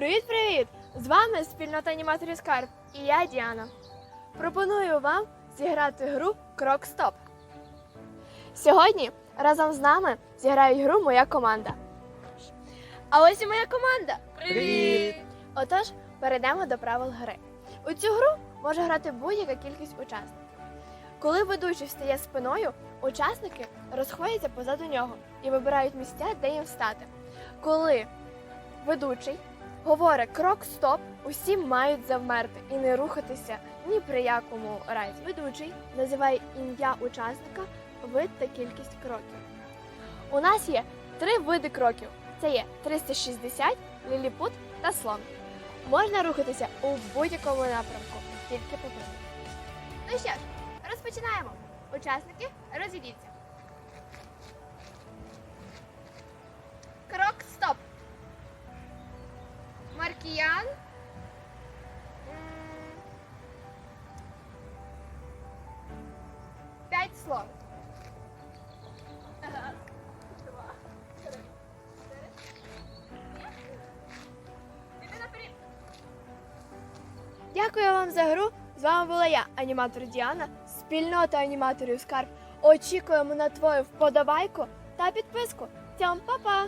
Привіт-привіт! З вами спільнота аніматорів Скарб і я Діана. Пропоную вам зіграти гру Крок Стоп. Сьогодні разом з нами зіграють гру моя команда. А ось і моя команда. Привіт! Отож, перейдемо до правил гри. У цю гру може грати будь-яка кількість учасників. Коли ведучий встає спиною, учасники розходяться позаду нього і вибирають місця, де їм встати. Коли ведучий говорить крок стоп, усі мають завмерти і не рухатися ні при якому разі. Ведучий називає ім'я учасника, вид та кількість кроків. У нас є три види кроків: це є 360, ліліпут та слон. Можна рухатися у будь-якому напрямку, тільки по кругу. Ну що ж, розпочинаємо. Учасники розійдіться. М, П'ять слов. Дякую вам за гру. З вами була я, аніматор Діана, спільнота аніматорів Скарб. Очікуємо на твою вподобайку та підписку. Цьом, па-па!